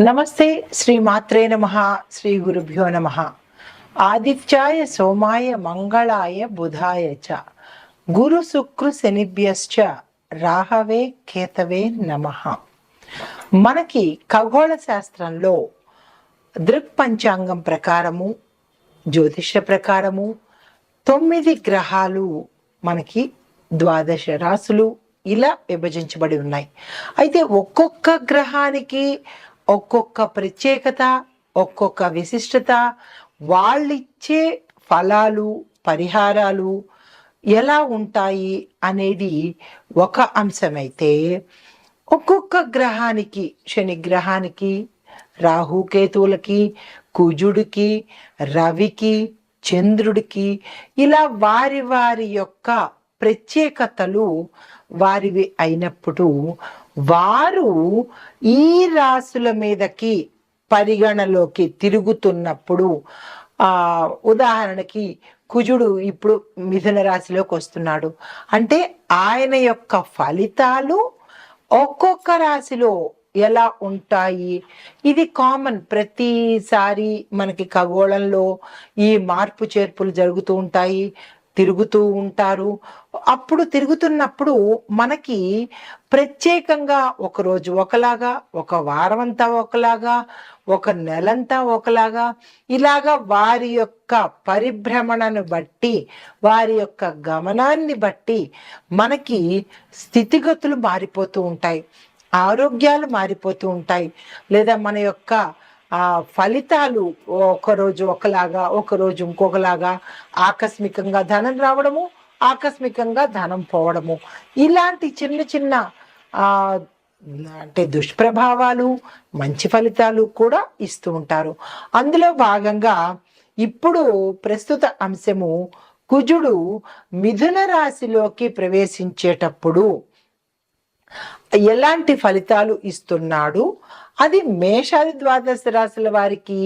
నమస్తే శ్రీ మాత్రే నమ శ్రీ గురుభ్యో నమ. ఆదిత్యాయ సోమాయ మంగళాయ బుధాయ చ. గురు శుక్రు శనిభ్యశ్చ. రాహవే కేతవే నమ. మనకి ఖగోళ శాస్త్రంలో దృక్ పంచాంగం ప్రకారము జ్యోతిష ప్రకారము తొమ్మిది గ్రహాలు మనకి ద్వాదశ రాసులు ఇలా విభజించబడి ఉన్నాయి. అయితే ఒక్కొక్క గ్రహానికి ఒక్కొక్క ప్రత్యేకత ఒక్కొక్క విశిష్టత వాళ్ళిచ్చే ఫలాలు పరిహారాలు ఎలా ఉంటాయి అనేది ఒక అంశమైతే ఒక్కొక్క గ్రహానికి శని గ్రహానికి రాహుకేతువులకి కుజుడికి రవికి చంద్రుడికి ఇలా వారి వారి యొక్క ప్రత్యేకతలు వారివి అయినప్పుడు వారు ఈ రాసుల మీదకి పరిగణలోకి తిరుగుతున్నప్పుడు ఆ ఉదాహరణకి కుజుడు ఇప్పుడు మిథున రాశిలోకి వస్తున్నాడు. అంటే ఆయన యొక్క ఫలితాలు ఒక్కొక్క రాశిలో ఎలా ఉంటాయి? ఇది కామన్. ప్రతిసారి మనకి ఖగోళంలో ఈ మార్పు చేర్పులు జరుగుతూ ఉంటాయి తిరుగుతూ ఉంటారు. అప్పుడు తిరుగుతున్నప్పుడు మనకి ప్రత్యేకంగా ఒకరోజు ఒకలాగా ఒక వారం అంతా ఒకలాగా ఒక నెలంతా ఒకలాగా ఇలాగా వారి యొక్క పరిభ్రమణను బట్టి వారి యొక్క గమనాన్ని బట్టి మనకి స్థితిగతులు మారిపోతూ ఉంటాయి. ఆరోగ్యాలు మారిపోతూ ఉంటాయి. లేదా మన యొక్క ఆ ఫలితాలు ఒకరోజు ఒకలాగా ఒకరోజు ఇంకొకలాగా ఆకస్మికంగా ధనం రావడము ఆకస్మికంగా ధనం పోవడము. ఇలాంటి చిన్న చిన్న అంటే దుష్ప్రభావాలు మంచి ఫలితాలు కూడా ఇస్తూ ఉంటారు. అందులో భాగంగా ఇప్పుడు ప్రస్తుత అంశము కుజుడు మిథున రాశిలోకి ప్రవేశించేటప్పుడు ఎలాంటి ఫలితాలు ఇస్తున్నాడు? అది మేషాది ద్వాదశ రాశుల వారికి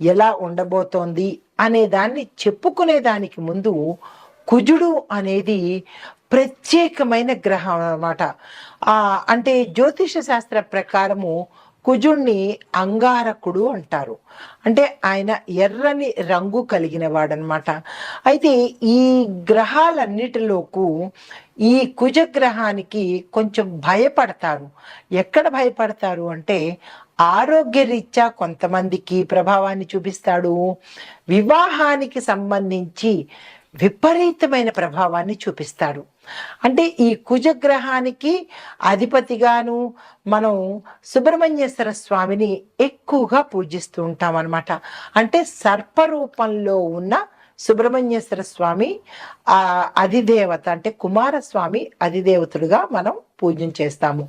ఎలా ఉండబోతోంది? అనే దాన్ని చెప్పుకునే దానికి ముందు కుజుడు అనేది ప్రత్యేకమైన గ్రహం అనమాట అంటే జ్యోతిష శాస్త్ర ప్రకారము కుజుణ్ణి అంగారకుడు అంటారు. అంటే ఆయన ఎర్రని రంగు కలిగిన వాడనమాట అయితే ఈ గ్రహాలన్నిటిలోకు ఈ కుజగ్రహానికి కొంచెం భయపడతారు. ఎక్కడ భయపడతారు అంటే ఆరోగ్యరీత్యా కొంతమందికి ప్రభావాన్ని చూపిస్తాడు. వివాహానికి సంబంధించి విపరీతమైన ప్రభావాన్ని చూపిస్తాడు. అంటే ఈ కుజగ్రహానికి అధిపతిగాను మనం సుబ్రహ్మణ్యేశ్వర స్వామిని ఎక్కువగా పూజిస్తూ ఉంటాం అనమాట అంటే సర్పరూపంలో ఉన్న సుబ్రహ్మణ్యేశ్వర స్వామి ఆ అధిదేవత అంటే కుమారస్వామి అధిదేవతుడుగా మనం పూజన చేస్తాము.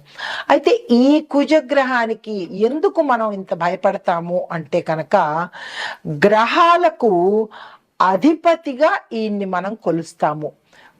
అయితే ఈ కుజగ్రహానికి ఎందుకు మనం ఇంత భయపడతాము అంటే కనుక గ్రహాలకు అధిపతిగా ఈయన్ని మనం కొలుస్తాము.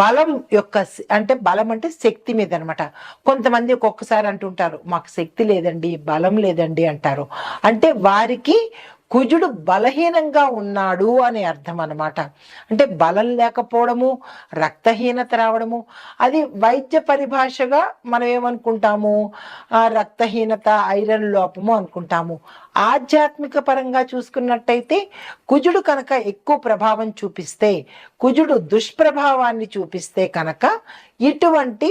బలం యొక్క అంటే బలం అంటే శక్తి మీద అనమాట కొంతమంది ఒక్కొక్కసారి అంటుంటారు మాకు శక్తి లేదండి బలం లేదండి అంటారు. అంటే వారికి కుజుడు బలహీనంగా ఉన్నాడు అనే అర్థం అనమాట అంటే బలం లేకపోవడము రక్తహీనత రావడము అది వైద్య పరిభాషగా మనం ఏమనుకుంటాము? రక్తహీనత ఐరన్ లోపము అనుకుంటాము. ఆధ్యాత్మిక పరంగా చూసుకున్నట్టయితే కుజుడు కనుక ఎక్కువ ప్రభావం చూపిస్తే కుజుడు దుష్ప్రభావాన్ని చూపిస్తే కనుక ఇటువంటి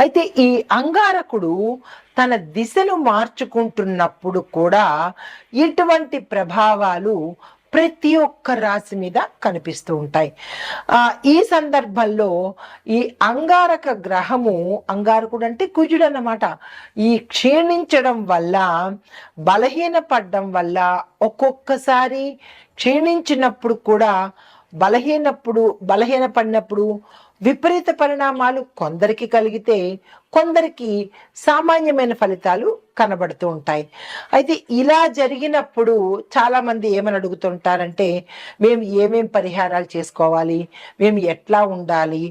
అయితే ఈ అంగారకుడు తన దిశను మార్చుకుంటున్నప్పుడు కూడా ఇటువంటి ప్రభావాలు ప్రతి ఒక్క రాశి మీద కనిపిస్తూ ఉంటాయి. ఈ సందర్భంలో ఈ అంగారక గ్రహము అంగారకుడు అంటే కుజుడు అన్నమాట ఈ క్షీణించడం వల్ల బలహీనపడడం వల్ల ఒక్కొక్కసారి క్షీణించినప్పుడు కూడా బలహీనప్పుడు బలహీనపడినప్పుడు విపరీత పరిణామాలు కొందరికి కలిగితే కొందరికి సామాన్యమైన ఫలితాలు కనబడుతూ ఉంటాయి. అయితే ఇలా జరిగినప్పుడు చాలామంది ఏమని అడుగుతుంటారంటే మేము ఏమేం పరిహారాలు చేసుకోవాలి? మేము ఎట్లా ఉండాలి?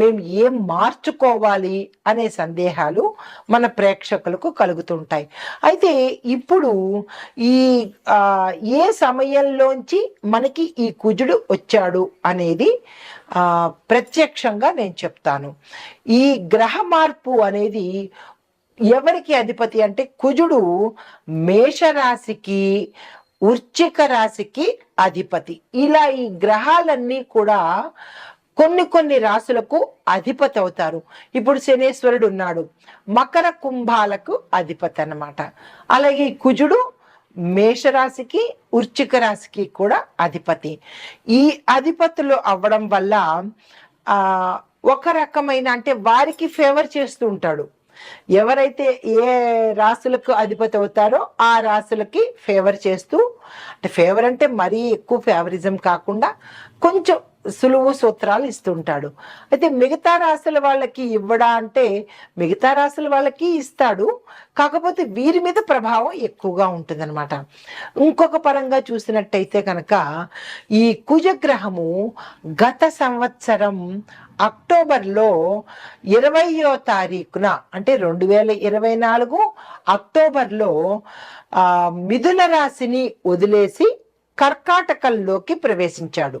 మేము ఏం మార్చుకోవాలి? అనే సందేహాలు మన ప్రేక్షకులకు కలుగుతుంటాయి అయితే ఇప్పుడు ఈ ఏ సమయంలోంచి మనకి ఈ కుజుడు వచ్చాడు అనేది ప్రత్యక్షంగా నేను చెప్తాను. ఈ గ్రహ మార్పు అనేది ఎవరికి అధిపతి అంటే కుజుడు మేషరాశికి ఉర్చిక రాశికి అధిపతి. ఇలా ఈ గ్రహాలన్నీ కూడా కొన్ని కొన్ని రాశులకు అధిపతి అవుతారు. ఇప్పుడు శనేశ్వరుడు ఉన్నాడు. మకర కుంభాలకు అధిపతి అన్నమాట. అలాగే కుజుడు మేషరాశికి ఉర్చిక రాశికి కూడా అధిపతి. ఈ అధిపతులు అవ్వడం వల్ల ఒక రకమైన అంటే వారికి ఫేవర్ చేస్తూ ఉంటాడు. ఎవరైతే ఏ రాశులకు అధిపతి అవుతారో ఆ రాశులకి ఫేవర్ చేస్తూ అంటే ఫేవర్ అంటే మరీ ఎక్కువ ఫేవరిజం కాకుండా కొంచెం సులువు సూత్రాలు ఇస్తుంటాడు. అయితే మిగతా రాశుల వాళ్ళకి ఇవ్వడా అంటే మిగతా రాశుల వాళ్ళకి ఇస్తాడు. కాకపోతే వీరి మీద ప్రభావం ఎక్కువగా ఉంటుందన్నమాట. ఇంకొక పరంగా చూసినట్టయితే కనుక ఈ కుజగ్రహము గత సంవత్సరం అక్టోబర్లో ఇరవయో తారీఖున అంటే రెండు వేల ఇరవై నాలుగు అక్టోబర్లో మిథున రాశిని వదిలేసి కర్కాటకంలోకి ప్రవేశించాడు.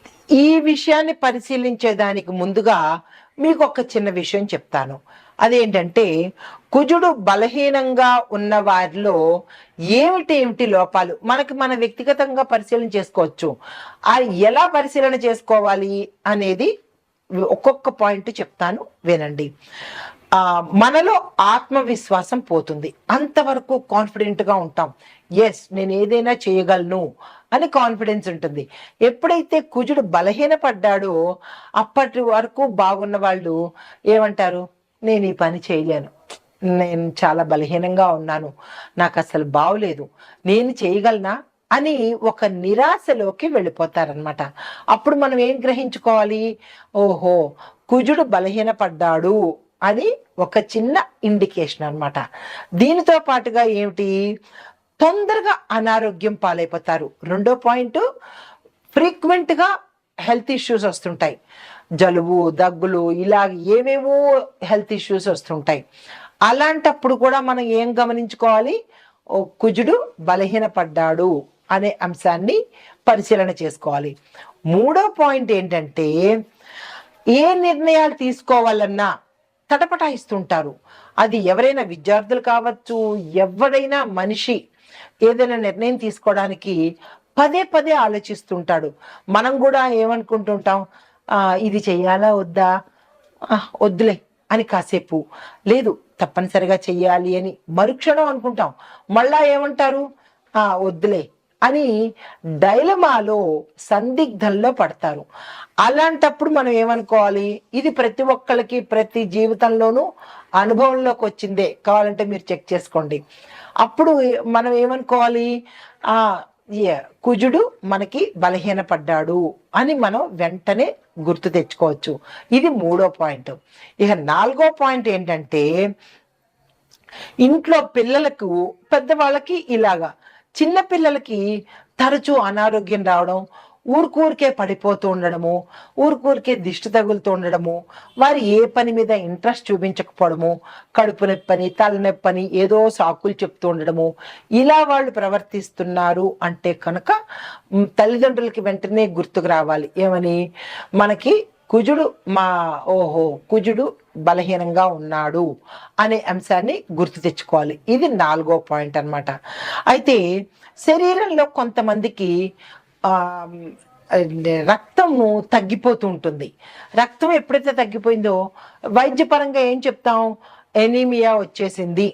ఈ విషయాన్ని పరిశీలించేదానికి ముందుగా మీకు ఒక చిన్న విషయం చెప్తాను. అదేంటంటే కుజుడు బలహీనంగా ఉన్న వారిలో ఏమిటి ఏమిటి లోపాలు? మనకి మన వ్యక్తిగతంగా పరిశీలన చేసుకోవచ్చు. ఆ ఎలా పరిశీలన చేసుకోవాలి అనేది ఒక్కొక్క పాయింట్ చెప్తాను వినండి. మనలో ఆత్మవిశ్వాసం పోతుంది. అంతవరకు కాన్ఫిడెంట్గా ఉంటాం. ఎస్ నేను ఏదైనా చేయగలను. అని కాన్ఫిడెన్స్ ఉంటుంది. ఎప్పుడైతే కుజుడు బలహీనపడ్డాడో అప్పటి వరకు బాగున్న వాళ్ళు ఏమంటారు? నేను ఈ పని చేయలేను. నేను చాలా బలహీనంగా ఉన్నాను. నాకు అసలు బాగులేదు నేను చేయగలనా? అని ఒక నిరాశలోకి వెళ్ళిపోతారనమాట అప్పుడు మనం ఏం గ్రహించుకోవాలి? ఓహో కుజుడు బలహీనపడ్డాడు అని ఒక చిన్న ఇండికేషన్ అనమాట దీనితో పాటుగా ఏమిటి? తొందరగా అనారోగ్యం పాలైపోతారు. రెండో పాయింట్ ఫ్రీక్వెంట్గా హెల్త్ ఇష్యూస్ వస్తుంటాయి. జలుబు దగ్గులు ఇలా ఏవేవో హెల్త్ ఇష్యూస్ వస్తుంటాయి. అలాంటప్పుడు కూడా మనం ఏం గమనించుకోవాలి? ఓ కుజుడు బలహీనపడ్డాడు అనే అంశాన్ని పరిశీలన చేసుకోవాలి. మూడో పాయింట్ ఏంటంటే ఏ నిర్ణయాలు తీసుకోవాలన్నా తటపటాయిస్తుంటారు. అది ఎవరైనా విద్యార్థులు కావచ్చు ఎవరైనా మనిషి ఏదైనా నిర్ణయం తీసుకోవడానికి పదే పదే ఆలోచిస్తుంటాడు. మనం కూడా ఏమనుకుంటుంటాం? "ఆ, ఇది చెయ్యాలా? వద్దా? వద్దులే అని కాసేపు. లేదు తప్పనిసరిగా చెయ్యాలి అని మరుక్షణం అనుకుంటాం. మళ్ళా ఏమంటారు? "ఆ, వద్దులే అని డైలమాలో సందిగ్ధంలో పడతారు. అలాంటప్పుడు మనం ఏమనుకోవాలి? ఇది ప్రతి ఒక్కరికి ప్రతి జీవితంలోనూ అనుభవంలోకి వచ్చిందే. కావాలంటే మీరు చెక్ చేసుకోండి. అప్పుడు మనం ఏమనుకోవాలి? ఆ కుజుడు మనకి బలహీనపడ్డాడు అని మనం వెంటనే గుర్తు తెచ్చుకోవచ్చు. ఇది మూడో పాయింట్. ఇక నాలుగో పాయింట్ ఏంటంటే ఇంట్లో పిల్లలకు పెద్దవాళ్ళకి ఇలాగా చిన్న పిల్లలకి తరచూ అనారోగ్యం రావడం ఊరికూరికే పడిపోతూ ఉండడము ఊరికూరికే దిష్టి తగులుతూ ఉండడము వారు ఏ పని మీద ఇంట్రెస్ట్ చూపించకపోవడము కడుపు నొప్పని తలనొప్పని ఏదో సాకులు చెప్తూ ఉండడము ఇలా వాళ్ళు ప్రవర్తిస్తున్నారు అంటే కనుక తల్లిదండ్రులకి వెంటనే గుర్తుకు రావాలి. ఏమని? మనకి కుజుడు మా ఓహో కుజుడు బలహీనంగా ఉన్నాడు అనే అంశాన్ని గుర్తు తెచ్చుకోవాలి. ఇది నాలుగో పాయింట్ అన్నమాట. అయితే శరీరంలో కొంతమందికి రక్తము తగ్గిపోతూ ఉంటుంది రక్తం ఎప్పుడైతే తగ్గిపోయిందో వైద్యపరంగా ఏం చెప్తాం? ఎనీమియా వచ్చేసింది.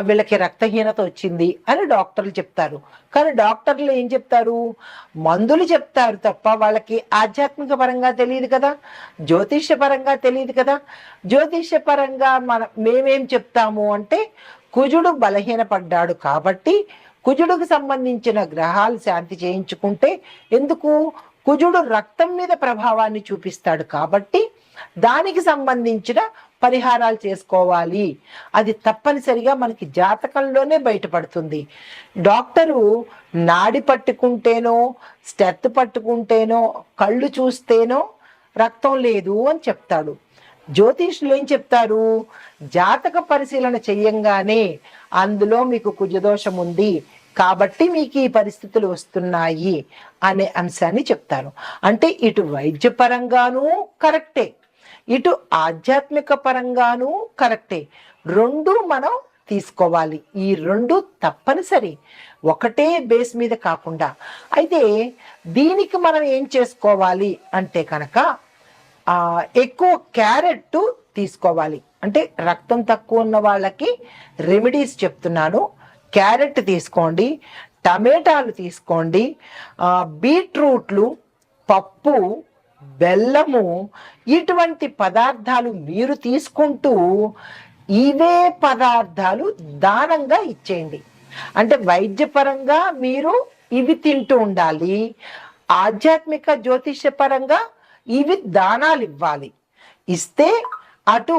వీళ్ళకి రక్తహీనత వచ్చింది అని డాక్టర్లు చెప్తారు. కానీ డాక్టర్లు ఏం చెప్తారు? మందులు చెప్తారు తప్ప వాళ్ళకి ఆధ్యాత్మిక పరంగా తెలియదు కదా? జ్యోతిష్య పరంగా తెలియదు కదా? జ్యోతిష్య పరంగా మన మేమేం చెప్తాము అంటే కుజుడు బలహీనపడ్డాడు కాబట్టి కుజుడుకు సంబంధించిన గ్రహాలు శాంతి చేయించుకుంటే ఎందుకు? కుజుడు రక్తం మీద ప్రభావాన్ని చూపిస్తాడు కాబట్టి దానికి సంబంధించిన పరిహారాలు చేసుకోవాలి. అది తప్పనిసరిగా మనకి జాతకంలోనే బయటపడుతుంది. డాక్టరు నాడి పట్టుకుంటేనో స్టెత్ పట్టుకుంటేనో కళ్ళు చూస్తేనో రక్తం లేదు అని చెప్తాడు. జ్యోతిష్యులు ఏం చెప్తారు? జాతక పరిశీలన చెయ్యంగానే అందులో మీకు కుజదోషం ఉంది. కాబట్టి మీకు ఈ పరిస్థితులు వస్తున్నాయి అనే అంశాన్ని చెప్తాను. అంటే ఇటు వైద్యపరంగానూ కరెక్టే ఇటు ఆధ్యాత్మిక పరంగానూ కరెక్టే. రెండు మనం తీసుకోవాలి. ఈ రెండు తప్పనిసరి. ఒకటే బేస్ మీద కాకుండా. అయితే దీనికి మనం ఏం చేసుకోవాలి అంటే కనుక ఎక్కువ క్యారెట్ తీసుకోవాలి. అంటే రక్తం తక్కువ ఉన్న వాళ్ళకి రెమెడీస్ చెప్తున్నాను. క్యారెట్ తీసుకోండి టమాటాలు తీసుకోండి బీట్రూట్లు పప్పు బెల్లము ఇటువంటి పదార్థాలు మీరు తీసుకుంటూ ఇవే పదార్థాలు దానంగా ఇచ్చేయండి. అంటే వైద్యపరంగా మీరు ఇవి తింటూ ఉండాలి ఆధ్యాత్మిక జ్యోతిష్యపరంగా ఇవి దానాలు ఇవ్వాలి. ఇస్తే అటు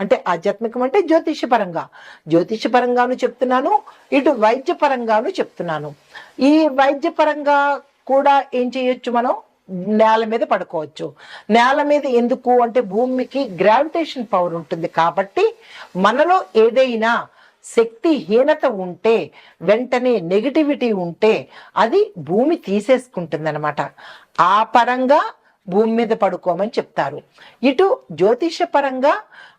అంటే ఆధ్యాత్మికం అంటే జ్యోతిషపరంగా జ్యోతిషపరంగాను చెప్తున్నాను ఇటు వైద్యపరంగాను చెప్తున్నాను. ఈ వైద్యపరంగా కూడా ఏం చేయొచ్చు మనం? నేల మీద పడుకోవచ్చు. నేల మీద ఎందుకు? అంటే భూమికి గ్రావిటేషన్ పవర్ ఉంటుంది కాబట్టి మనలో ఏదైనా శక్తి హీనత ఉంటే వెంటనే నెగిటివిటీ ఉంటే అది భూమి తీసేసుకుంటుంది అనమాట ఆ పరంగా భూమి మీద పడుకోమని చెప్తారు. ఇటు జ్యోతిష పరంగా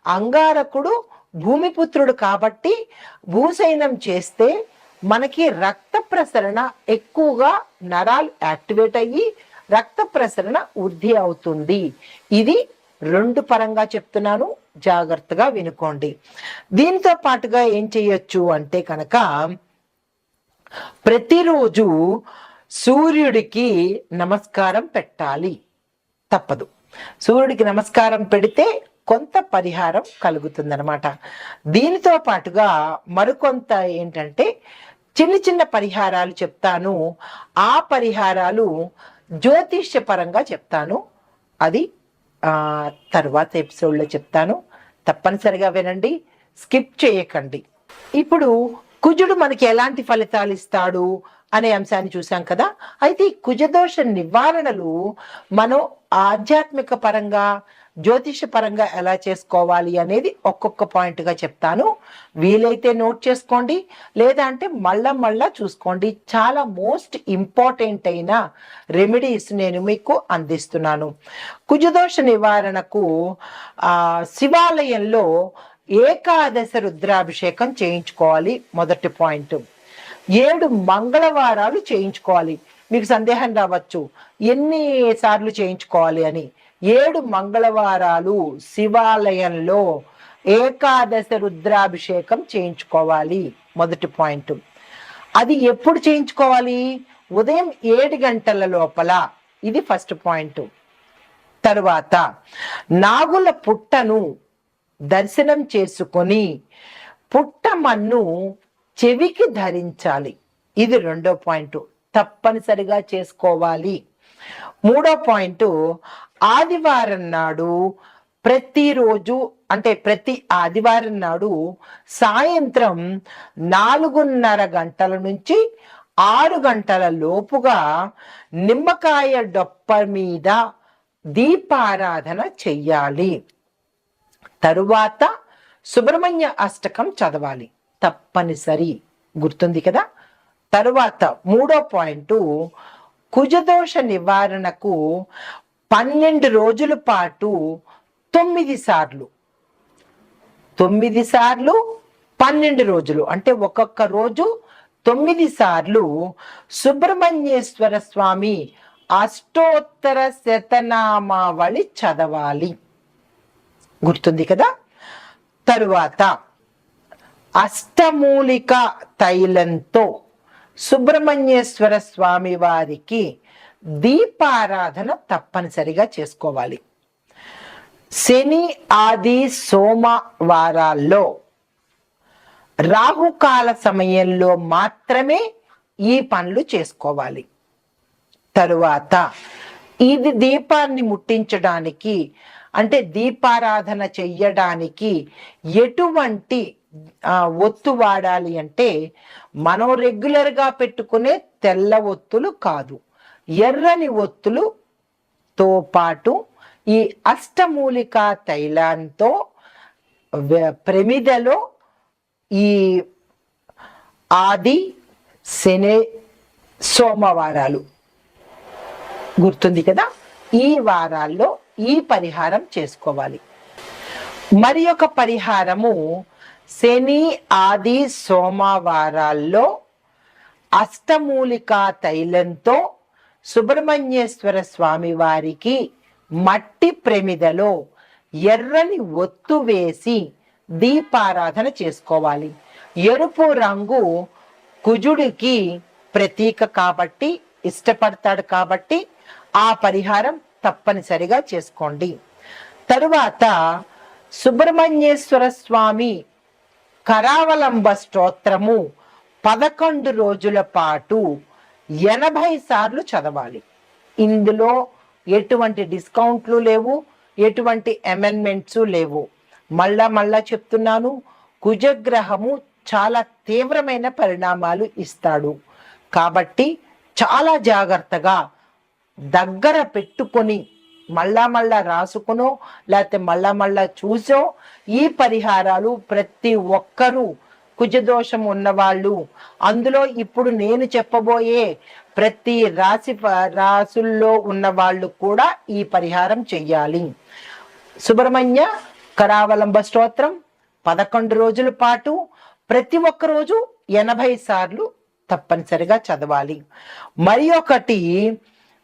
అంగారకుడు భూమిపుత్రుడు కాబట్టి భూసైనం చేస్తే మనకి రక్త ప్రసరణ ఎక్కువగా నరాలు యాక్టివేట్ అయ్యి రక్త ప్రసరణ వృద్ధి అవుతుంది. ఇది రెండు పరంగా చెప్తున్నాను. జాగ్రత్తగా వినుకోండి. దీంతో పాటుగా ఏం చేయొచ్చు అంటే కనుక ప్రతిరోజు సూర్యుడికి నమస్కారం పెట్టాలి. తప్పదు. సూర్యుడికి నమస్కారం పెడితే కొంత పరిహారం కలుగుతుందనమాట దీనితో పాటుగా మరికొంత ఏంటంటే చిన్న చిన్న పరిహారాలు చెప్తాను. ఆ పరిహారాలు జ్యోతిష్యపరంగా చెప్తాను. అది తర్వాత ఎపిసోడ్లో చెప్తాను. తప్పనిసరిగా వినండి. స్కిప్ చేయకండి. ఇప్పుడు కుజుడు మనకి ఎలాంటి ఫలితాలు ఇస్తాడు అనే అంశాన్ని చూసాం కదా. అయితే ఈ కుజదోష నివారణలు మనం ఆధ్యాత్మిక పరంగా జ్యోతిష పరంగా ఎలా చేసుకోవాలి అనేది ఒక్కొక్క పాయింట్గా చెప్తాను. వీలైతే నోట్ చేసుకోండి. లేదా అంటే మళ్ళా మళ్ళా చూసుకోండి. చాలా మోస్ట్ ఇంపార్టెంట్ అయిన రెమెడీస్ నేను మీకు అందిస్తున్నాను. కుజదోష నివారణకు శివాలయంలో ఏకాదశ రుద్రాభిషేకం చేయించుకోవాలి. మొదటి పాయింట్. ఏడు మంగళవారాలు చేయించుకోవాలి. మీకు సందేహం రావచ్చు. ఎన్ని సార్లు చేయించుకోవాలి అని. ఏడు మంగళవారాలు శివాలయంలో ఏకాదశ రుద్రాభిషేకం చేయించుకోవాలి. మొదటి పాయింట్. అది ఎప్పుడు చేయించుకోవాలి? ఉదయం ఏడు గంటల లోపల. ఇది ఫస్ట్ పాయింట్. తరువాత నాగుల పుట్టను దర్శనం చేసుకొని పుట్టమన్ను చెవికి ధరించాలి. ఇది రెండో పాయింట్. తప్పనిసరిగా చేసుకోవాలి. మూడో పాయింట్ ఆదివారం నాడు ప్రతిరోజు అంటే ప్రతి ఆదివారం నాడు సాయంత్రం నాలుగున్నర గంటల నుంచి ఆరు గంటల లోపుగా నిమ్మకాయ డొప్ప మీద దీపారాధన చెయ్యాలి. తరువాత సుబ్రహ్మణ్య అష్టకం చదవాలి. తప్పనిసరి. గుర్తుంది కదా? తరువాత మూడో పాయింట్. కుజదోష నివారణకు పన్నెండు రోజుల పాటు తొమ్మిది సార్లు. తొమ్మిది సార్లు పన్నెండు రోజులు. అంటే ఒక్కొక్క రోజు తొమ్మిది సార్లు సుబ్రహ్మణ్యేశ్వర స్వామి అష్టోత్తర శతనామావళి చదవాలి. గుర్తుంది కదా? తరువాత అష్టమూలిక తైలంతో సుబ్రహ్మణ్యేశ్వర స్వామి వారికి దీపారాధన తప్పనిసరిగా చేసుకోవాలి. శని ఆది సోమవారాల్లో రాహుకాల సమయంలో మాత్రమే ఈ పనులు చేసుకోవాలి. తరువాత ఇది దీపాన్ని ముట్టించడానికి అంటే దీపారాధన చెయ్యడానికి ఎటువంటి ఒత్తు వాడాలి అంటే మనం రెగ్యులర్గా పెట్టుకునే తెల్ల ఒత్తులు కాదు. ఎర్రని ఒత్తులుతో పాటు ఈ అష్టమూలిక తైలంతో ప్రమిదలో ఈ ఆది శని సోమవారాలు. గుర్తుంది కదా? ఈ వారాల్లో ఈ పరిహారం చేసుకోవాలి. మరి ఒక పరిహారము శని ఆది సోమవారాల్లో అష్టమూలిక తైలంతో సుబ్రహ్మణ్యేశ్వర స్వామి వారికి మట్టి ప్రమిదలో ఎర్రని ఒత్తు వేసి దీపారాధన చేసుకోవాలి. ఎరుపు రంగు కుజుడికి ప్రతీక కాబట్టి ఇష్టపడతాడు కాబట్టి ఆ పరిహారం తప్పనిసరిగా చేసుకోండి. తరువాత సుబ్రహ్మణ్యేశ్వర స్వామి కరావలంబ స్తోత్రము పదకొండు రోజుల పాటు ఎనభై సార్లు చదవాలి. ఇందులో ఎటువంటి డిస్కౌంట్లు లేవు ఎటువంటి అమెండ్మెంట్స్ లేవు. మళ్ళా మళ్ళా చెప్తున్నాను కుజగ్రహము చాలా తీవ్రమైన పరిణామాలు ఇస్తాడు. కాబట్టి చాలా జాగ్రత్తగా దగ్గర పెట్టుకొని మళ్ళా మళ్ళా రాసుకునో లేకపోతే మళ్ళా మళ్ళా చూసో ఈ పరిహారాలు ప్రతి ఒక్కరూ కుజదోషం ఉన్నవాళ్ళు. అందులో ఇప్పుడు నేను చెప్పబోయే ప్రతి రాశి రాసుల్లో ఉన్న వాళ్ళు కూడా ఈ పరిహారం చెయ్యాలి. సుబ్రహ్మణ్య కరావలంబ స్తోత్రం పదకొండు రోజుల పాటు ప్రతి ఒక్క రోజు ఎనభై సార్లు తప్పనిసరిగా చదవాలి. మరి ఒకటి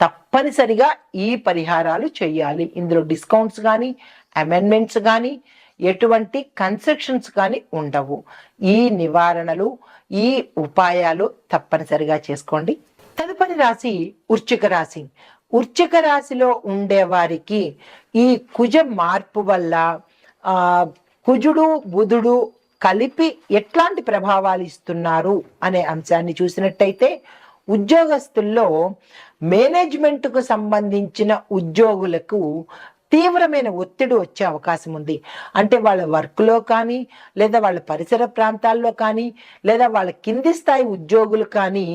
తప్పనిసరిగా ఈ పరిహారాలు చేయాలి. ఇందులో డిస్కౌంట్స్ కానీ అమెండ్మెంట్స్ కానీ ఎటువంటి కన్స్ట్రక్షన్స్ కానీ ఉండవు. ఈ నివారణలు ఈ ఉపాయాలు తప్పనిసరిగా చేసుకోండి. తదుపరి రాశి ఉర్చిక రాశి. ఉర్చిక రాశిలో ఉండే వారికి ఈ కుజ మార్పు వల్ల కుజుడు బుధుడు కలిపి ఎట్లాంటి ప్రభావాలు ఇస్తున్నారు అనే అంశాన్ని చూసినట్టయితే ఉద్యోగస్తుల్లో మేనేజ్మెంట్కు సంబంధించిన ఉద్యోగులకు తీవ్రమైన ఒత్తిడి వచ్చే అవకాశం ఉంది. అంటే వాళ్ళ వర్క్లో కానీ లేదా వాళ్ళ పరిసర ప్రాంతాల్లో కానీ లేదా వాళ్ళ కింది స్థాయి ఉద్యోగులు కానీ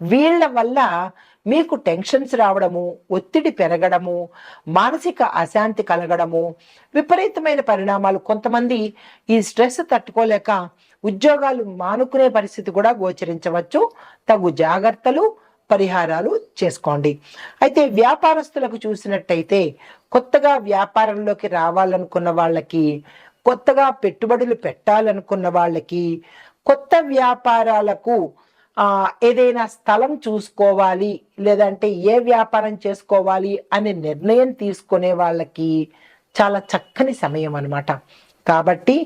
వీళ్ళ వల్ల మీకు టెన్షన్స్ రావడము ఒత్తిడి పెరగడము మానసిక అశాంతి కలగడము విపరీతమైన పరిణామాలు. కొంతమంది ఈ స్ట్రెస్ తట్టుకోలేక ఉద్యోగాలు మానుకునే పరిస్థితి కూడా గోచరించవచ్చు. తగు జాగ్రత్తలు పరిహారాలు చేసుకోండి. అయితే వ్యాపారస్తులకు చూసినట్టయితే కొత్తగా వ్యాపారంలోకి రావాలనుకున్న వాళ్ళకి కొత్తగా పెట్టుబడులు పెట్టాలనుకున్న వాళ్ళకి కొత్త వ్యాపారాలకు ఏదైనా స్థలం చూసుకోవాలి లేదంటే ఏ వ్యాపారం చేసుకోవాలి అనే నిర్ణయం తీసుకునే వాళ్ళకి చాలా చక్కని సమయం అనమాట కాబట్టి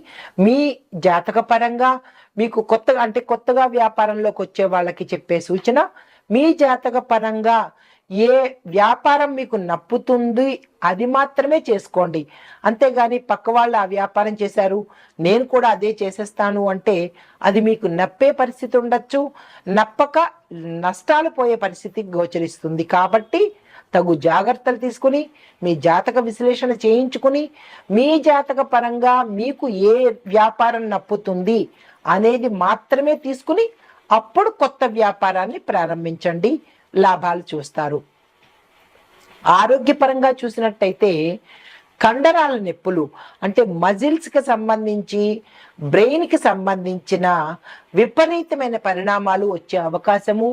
మీ జాతక పరంగా మీకు కొత్తగా అంటే కొత్తగా వ్యాపారంలోకి వచ్చే వాళ్ళకి చెప్పే సూచన మీ జాతక పరంగా ఏ వ్యాపారం మీకు నప్పుతుంది అది మాత్రమే చేసుకోండి. అంతేగాని పక్క వాళ్ళు ఆ వ్యాపారం చేశారు నేను కూడా అదే చేసేస్తాను అంటే అది మీకు నప్పే పరిస్థితి ఉండొచ్చు. నప్పక నష్టాలు పోయే పరిస్థితి గోచరిస్తుంది. కాబట్టి తగు జాగ్రత్తలు తీసుకుని మీ జాతక విశ్లేషణ చేయించుకుని మీ జాతక పరంగా మీకు ఏ వ్యాపారం నప్పుతుంది అనేది మాత్రమే తీసుకుని అప్పుడు కొత్త వ్యాపారాన్ని ప్రారంభించండి. లాభాలు చూస్తారు. ఆరోగ్యపరంగా చూసినట్టయితే కండరాల నొప్పులు అంటే మజిల్స్కి సంబంధించి బ్రెయిన్కి సంబంధించిన విపరీతమైన పరిణామాలు వచ్చే అవకాశము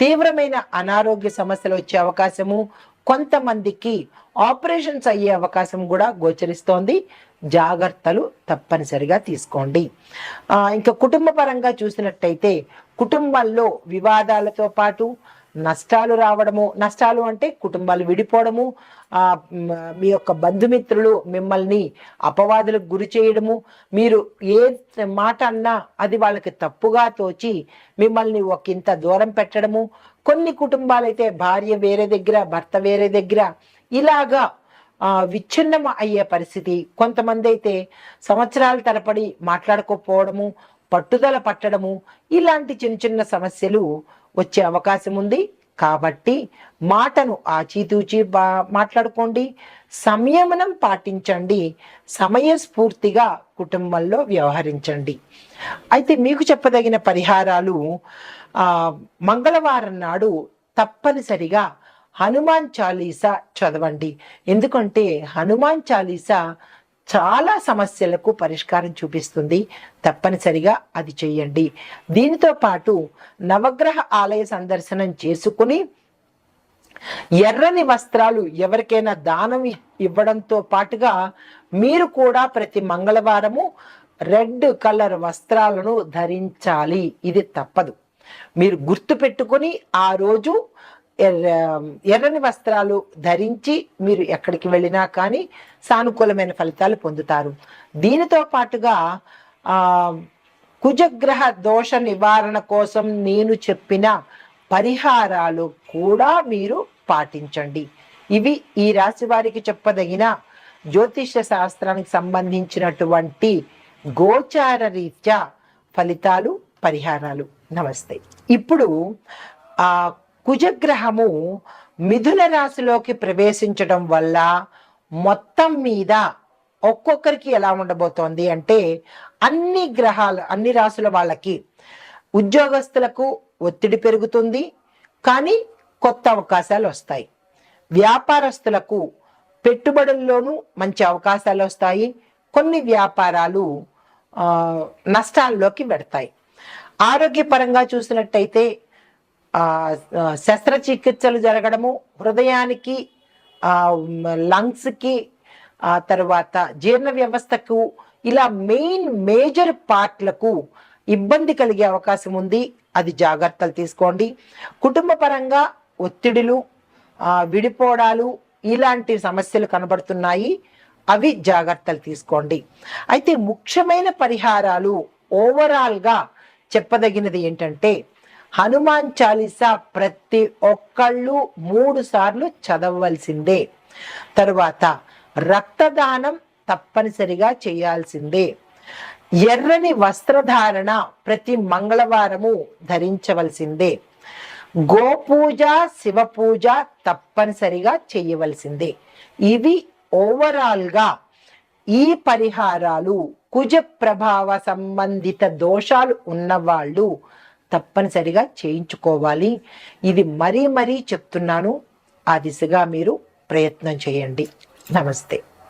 తీవ్రమైన అనారోగ్య సమస్యలు వచ్చే అవకాశము కొంతమందికి ఆపరేషన్స్ అయ్యే అవకాశం కూడా గోచరిస్తోంది. జాగ్రత్తలు తప్పనిసరిగా తీసుకోండి. ఇంకా కుటుంబ పరంగా చూసినట్టయితే కుటుంబంలో వివాదాలతో పాటు నష్టాలు రావడము నష్టాలు అంటే కుటుంబాలు విడిపోవడము మీ యొక్క బంధుమిత్రులు మిమ్మల్ని అపవాదులకు గురి చేయడము మీరు ఏ మాట అన్నా అది వాళ్ళకి తప్పుగా తోచి మిమ్మల్ని ఒక ఇంత దూరం పెట్టడము కొన్ని కుటుంబాలైతే భార్య వేరే దగ్గర భర్త వేరే దగ్గర ఇలాగా విచ్ఛిన్నం అయ్యే పరిస్థితి. కొంతమంది అయితే సంవత్సరాల తరబడి మాట్లాడుకోకపోవడము పట్టుదల పట్టడము ఇలాంటి చిన్న చిన్న సమస్యలు వచ్చే అవకాశం ఉంది. కాబట్టి మాటను ఆచితూచి బా మాట్లాడుకోండి. సంయమనం పాటించండి. సమయస్ఫూర్తిగా కుటుంబంలో వ్యవహరించండి. అయితే మీకు చెప్పదగిన పరిహారాలు మంగళవారం నాడు తప్పనిసరిగా హనుమాన్ చాలీసా చదవండి. ఎందుకంటే హనుమాన్ చాలీసా చాలా సమస్యలకు పరిష్కారం చూపిస్తుంది. తప్పనిసరిగా అది చేయండి. దీనితో పాటు నవగ్రహ ఆలయ సందర్శనం చేసుకుని ఎర్రని వస్త్రాలు ఎవరికైనా దానం ఇవ్వడంతో పాటుగా మీరు కూడా ప్రతి మంగళవారము రెడ్ కలర్ వస్త్రాలను ధరించాలి. ఇది తప్పదు. మీరు గుర్తు పెట్టుకొని ఆ రోజు ఎర్ర ఎర్రని వస్త్రాలు ధరించి మీరు ఎక్కడికి వెళ్ళినా కానీ సానుకూలమైన ఫలితాలు పొందుతారు. దీనితో పాటుగా కుజగ్రహ దోష నివారణ కోసం నేను చెప్పిన పరిహారాలు కూడా మీరు పాటించండి. ఇవి ఈ రాశి వారికి చెప్పదగిన జ్యోతిష శాస్త్రానికి సంబంధించినటువంటి గోచార రీత్యా ఫలితాలు పరిహారాలు. నమస్తే. ఇప్పుడు ఆ కుజగ్రహము మిథున రాశిలోకి ప్రవేశించడం వల్ల మొత్తం మీద ఒక్కొక్కరికి ఎలా ఉండబోతోంది అంటే అన్ని గ్రహాలు అన్ని రాసుల వాళ్ళకి ఉద్యోగస్తులకు ఒత్తిడి పెరుగుతుంది కానీ కొత్త అవకాశాలు వస్తాయి. వ్యాపారస్తులకు పెట్టుబడుల్లోనూ మంచి అవకాశాలు వస్తాయి. కొన్ని వ్యాపారాలు నష్టాల్లోకి పెడతాయి. ఆరోగ్యపరంగా చూసినట్టయితే శస్త్రచికిత్సలు జరగడము హృదయానికి లంగ్స్కి ఆ తర్వాత జీర్ణ వ్యవస్థకు ఇలా మెయిన్ మేజర్ పార్ట్లకు ఇబ్బంది కలిగే అవకాశం ఉంది. అది జాగ్రత్తలు తీసుకోండి. కుటుంబ పరంగా ఒత్తిడులు విడిపోవడాలు ఇలాంటి సమస్యలు కనబడుతున్నాయి. అవి జాగ్రత్తలు తీసుకోండి. అయితే ముఖ్యమైన పరిహారాలు ఓవరాల్గా చెప్పదగినది ఏంటంటే హనుమాన్ చాలీసా ప్రతి ఒక్కళ్ళు మూడు సార్లు చదవవలసిందే. తరువాత రక్తదానం తప్పనిసరిగా చేయాల్సిందే. ఎర్రని వస్త్రధారణ ప్రతి మంగళవారము ధరించవలసిందే. గోపూజ శివ పూజ తప్పనిసరిగా చేయవలసిందే. ఇవి ఓవరాల్గా ఈ పరిహారాలు కుజ ప్రభావ సంబంధిత దోషాలు ఉన్నవాళ్ళు తప్పనిసరిగా చేయించుకోవాలి. ఇది మరీ మరీ చెప్తున్నాను. ఆ దిశగా మీరు ప్రయత్నం చేయండి. నమస్తే.